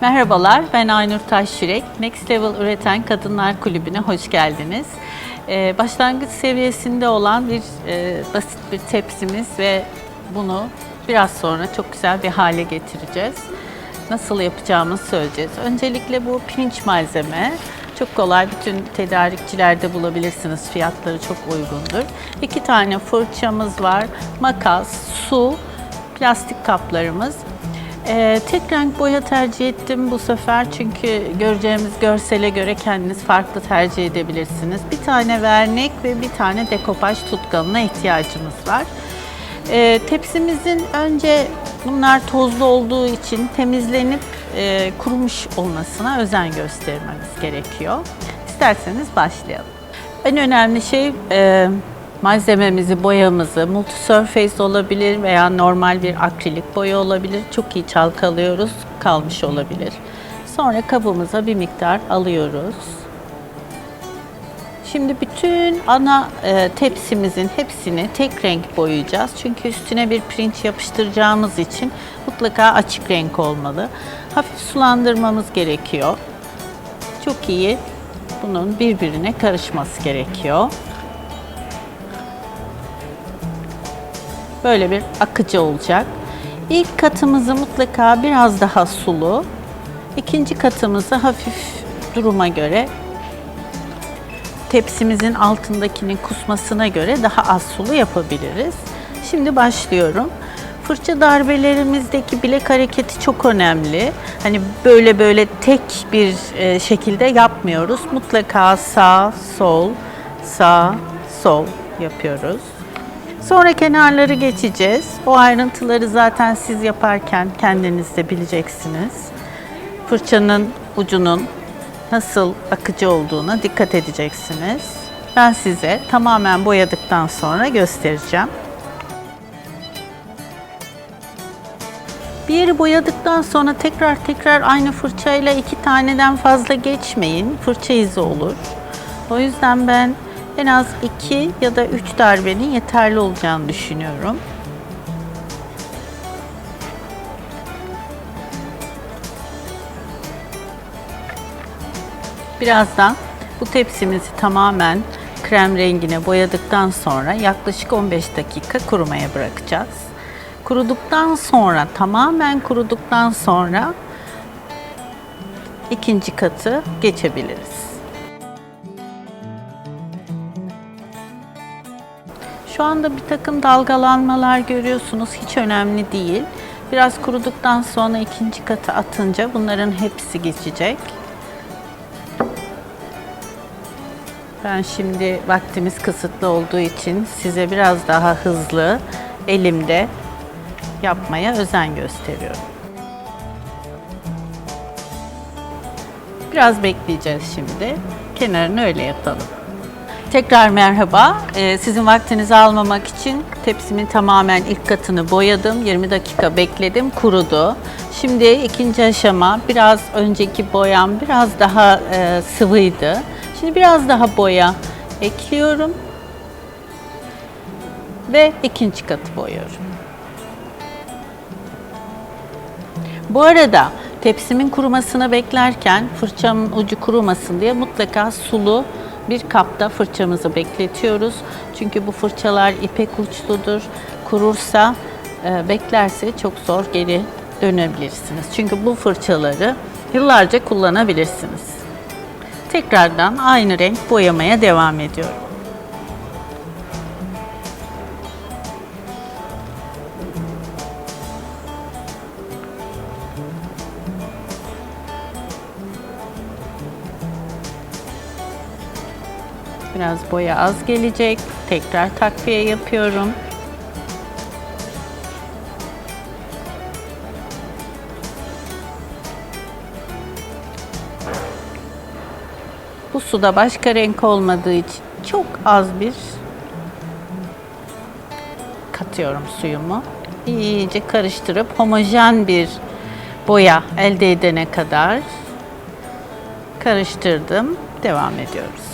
Merhabalar, ben Aynur Taşşürek. Next Level Üreten Kadınlar Kulübü'ne hoş geldiniz. Ee, başlangıç seviyesinde olan bir e, basit bir tepsimiz ve bunu biraz sonra çok güzel bir hale getireceğiz. Nasıl yapacağımızı söyleyeceğiz. Öncelikle bu pirinç malzeme. Çok kolay, bütün tedarikçilerde bulabilirsiniz. Fiyatları çok uygundur. İki tane fırçamız var, makas, su, plastik kaplarımız. Ee, tek renk boya tercih ettim bu sefer çünkü göreceğimiz görsele göre kendiniz farklı tercih edebilirsiniz. Bir tane vernik ve bir tane dekopaj tutkalına ihtiyacımız var. Ee, tepsimizin önce bunlar tozlu olduğu için temizlenip e, kurumuş olmasına özen göstermemiz gerekiyor. İsterseniz başlayalım. En önemli şey e, malzememizi, boyamızı, multi-surface olabilir veya normal bir akrilik boya olabilir. Çok iyi çalkalıyoruz, kalmış olabilir. Sonra kabımıza bir miktar alıyoruz. Şimdi bütün ana e, tepsimizin hepsini tek renk boyayacağız. Çünkü üstüne bir pirinç yapıştıracağımız için mutlaka açık renk olmalı. Hafif sulandırmamız gerekiyor. Çok iyi bunun birbirine karışması gerekiyor. Böyle bir akıcı olacak. İlk katımızı mutlaka biraz daha sulu, ikinci katımızı hafif duruma göre tepsimizin altındakinin kusmasına göre daha az sulu yapabiliriz. Şimdi başlıyorum. Fırça darbelerimizdeki bilek hareketi çok önemli. Hani böyle böyle tek bir e, şekilde yapmıyoruz. Mutlaka sağ, sol, sağ, sol yapıyoruz. Sonra kenarları geçeceğiz. O ayrıntıları zaten siz yaparken kendiniz de bileceksiniz. Fırçanın ucunun nasıl akıcı olduğuna dikkat edeceksiniz. Ben size tamamen boyadıktan sonra göstereceğim. Bir yeri boyadıktan sonra tekrar tekrar aynı fırçayla iki taneden fazla geçmeyin. Fırça izi olur. O yüzden ben en az iki ya da üç darbenin yeterli olacağını düşünüyorum. Birazdan bu tepsimizi tamamen krem rengine boyadıktan sonra yaklaşık 15 dakika kurumaya bırakacağız. Kuruduktan sonra tamamen kuruduktan sonra ikinci katı geçebiliriz. Şu anda bir takım dalgalanmalar görüyorsunuz. Hiç önemli değil. Biraz kuruduktan sonra ikinci katı atınca bunların hepsi geçecek. Ben şimdi vaktimiz kısıtlı olduğu için size biraz daha hızlı elimde yapmaya özen gösteriyorum. Biraz bekleyeceğiz şimdi. Kenarını öyle yapalım. Tekrar merhaba. Ee, sizin vaktinizi almamak için tepsimin tamamen ilk katını boyadım. 20 dakika bekledim, kurudu. Şimdi ikinci aşama biraz önceki boyam biraz daha e, sıvıydı. Şimdi biraz daha boya ekliyorum ve ikinci katı boyuyorum. Bu arada tepsimin kurumasını beklerken fırçamın ucu kurumasın diye mutlaka sulu bir kapta fırçamızı bekletiyoruz. Çünkü bu fırçalar ipek uçludur. Kurursa, e, beklerse çok zor geri dönebilirsiniz. Çünkü bu fırçaları yıllarca kullanabilirsiniz. Tekrardan aynı renk boyamaya devam ediyorum. Biraz boya az gelecek. Tekrar takviye yapıyorum. Bu suda başka renk olmadığı için çok az bir katıyorum suyumu. İyice karıştırıp homojen bir boya elde edene kadar karıştırdım. Devam ediyoruz.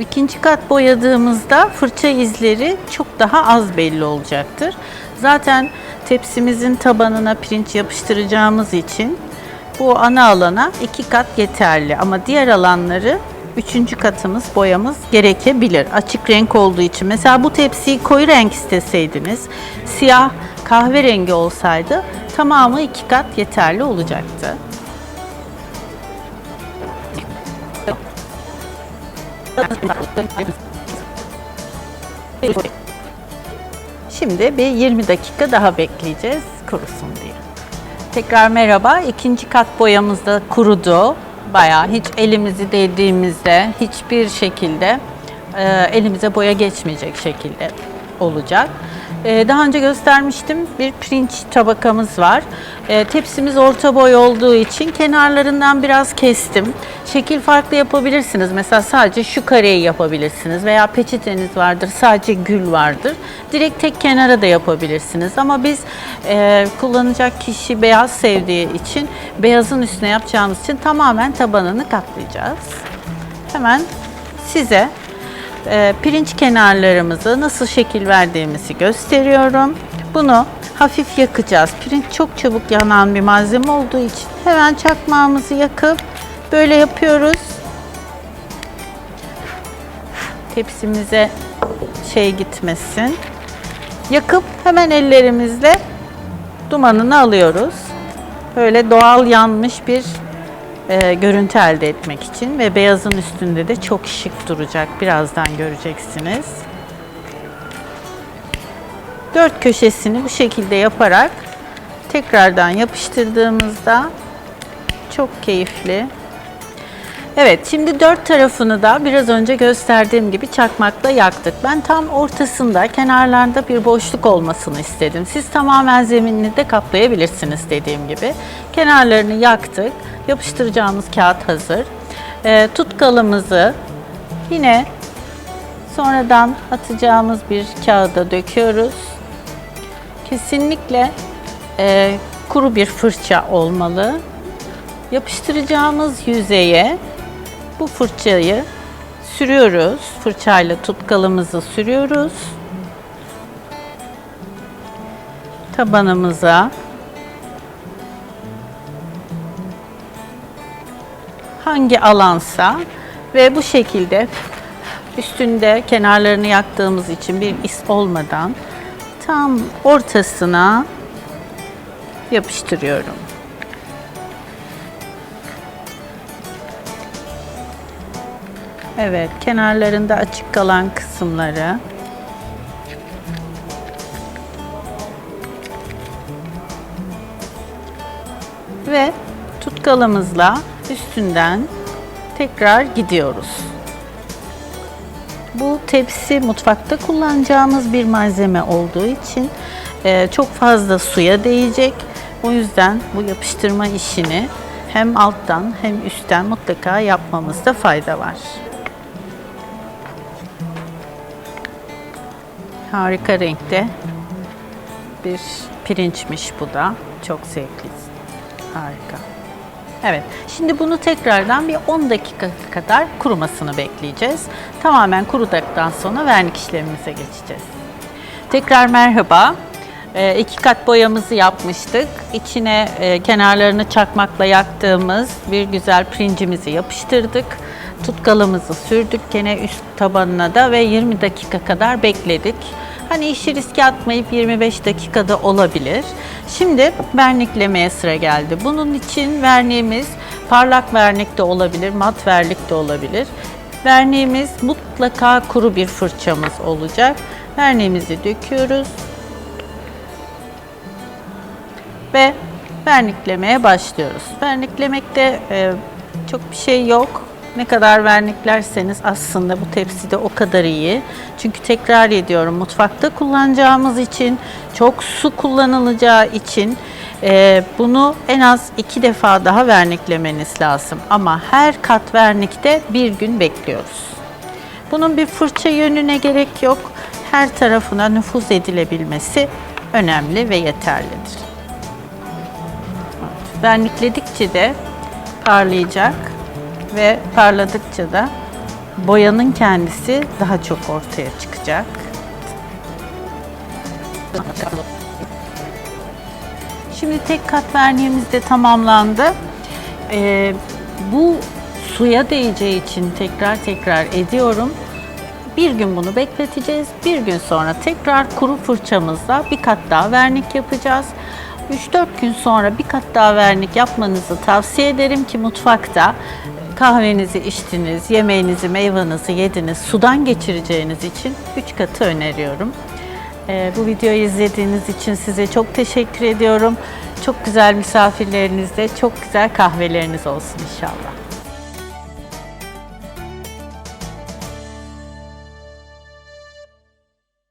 İkinci kat boyadığımızda fırça izleri çok daha az belli olacaktır. Zaten tepsimizin tabanına pirinç yapıştıracağımız için bu ana alana iki kat yeterli ama diğer alanları üçüncü katımız boyamız gerekebilir. Açık renk olduğu için. Mesela bu tepsiyi koyu renk isteseydiniz, siyah kahverengi olsaydı tamamı iki kat yeterli olacaktı. Şimdi bir 20 dakika daha bekleyeceğiz kurusun diye. Tekrar merhaba. İkinci kat boyamız da kurudu. Bayağı hiç elimizi değdiğimizde hiçbir şekilde e, elimize boya geçmeyecek şekilde olacak. E, daha önce göstermiştim bir pirinç tabakamız var. E, tepsimiz orta boy olduğu için kenarlarından biraz kestim. Şekil farklı yapabilirsiniz. Mesela sadece şu kareyi yapabilirsiniz veya peçeteniz vardır sadece gül vardır. Direkt tek kenara da yapabilirsiniz. Ama biz e, kullanacak kişi beyaz sevdiği için beyazın üstüne yapacağımız için tamamen tabanını katlayacağız. Hemen size e, pirinç kenarlarımızı nasıl şekil verdiğimizi gösteriyorum. Bunu hafif yakacağız. Pirinç çok çabuk yanan bir malzeme olduğu için hemen çakmağımızı yakıp böyle yapıyoruz. Tepsimize şey gitmesin. Yakıp hemen ellerimizle dumanını alıyoruz. Böyle doğal yanmış bir e, görüntü elde etmek için ve beyazın üstünde de çok şık duracak. Birazdan göreceksiniz. Dört köşesini bu şekilde yaparak tekrardan yapıştırdığımızda çok keyifli. Evet, şimdi dört tarafını da biraz önce gösterdiğim gibi çakmakla yaktık. Ben tam ortasında, kenarlarında bir boşluk olmasını istedim. Siz tamamen zeminini de kaplayabilirsiniz dediğim gibi. Kenarlarını yaktık. Yapıştıracağımız kağıt hazır. Ee, tutkalımızı yine sonradan atacağımız bir kağıda döküyoruz. Kesinlikle e, kuru bir fırça olmalı. Yapıştıracağımız yüzeye bu fırçayı sürüyoruz. Fırçayla tutkalımızı sürüyoruz. Tabanımıza hangi alansa ve bu şekilde üstünde kenarlarını yaktığımız için bir is olmadan tam ortasına yapıştırıyorum. Evet, kenarlarında açık kalan kısımları ve tutkalımızla üstünden tekrar gidiyoruz. Bu tepsi mutfakta kullanacağımız bir malzeme olduğu için e, çok fazla suya değecek. O yüzden bu yapıştırma işini hem alttan hem üstten mutlaka yapmamızda fayda var. Harika renkte bir pirinçmiş bu da. Çok zevkli. Harika. Evet. Şimdi bunu tekrardan bir 10 dakika kadar kurumasını bekleyeceğiz. Tamamen kuruduktan sonra vernik işlemimize geçeceğiz. Tekrar merhaba. E, iki kat boyamızı yapmıştık. İçine e, kenarlarını çakmakla yaktığımız bir güzel pirincimizi yapıştırdık. Tutkalımızı sürdük gene üst tabanına da ve 20 dakika kadar bekledik. Hani işi riske atmayıp 25 dakikada olabilir. Şimdi verniklemeye sıra geldi. Bunun için verniğimiz parlak vernik de olabilir, mat vernik de olabilir. Verniğimiz mutlaka kuru bir fırçamız olacak. Verniğimizi döküyoruz. Ve verniklemeye başlıyoruz. Verniklemekte e, çok bir şey yok. Ne kadar verniklerseniz aslında bu tepside o kadar iyi. Çünkü tekrar ediyorum mutfakta kullanacağımız için, çok su kullanılacağı için e, bunu en az iki defa daha verniklemeniz lazım. Ama her kat vernikte bir gün bekliyoruz. Bunun bir fırça yönüne gerek yok. Her tarafına nüfuz edilebilmesi önemli ve yeterlidir. Vernikledikçe de parlayacak ve parladıkça da boyanın kendisi daha çok ortaya çıkacak. Şimdi tek kat verniğimiz de tamamlandı. Ee, bu suya değeceği için tekrar tekrar ediyorum. Bir gün bunu bekleteceğiz. Bir gün sonra tekrar kuru fırçamızla bir kat daha vernik yapacağız. 3-4 gün sonra bir kat daha vernik yapmanızı tavsiye ederim ki mutfakta kahvenizi içtiniz, yemeğinizi, meyvanızı yediniz, sudan geçireceğiniz için 3 katı öneriyorum. Ee, bu videoyu izlediğiniz için size çok teşekkür ediyorum. Çok güzel misafirlerinizle çok güzel kahveleriniz olsun inşallah.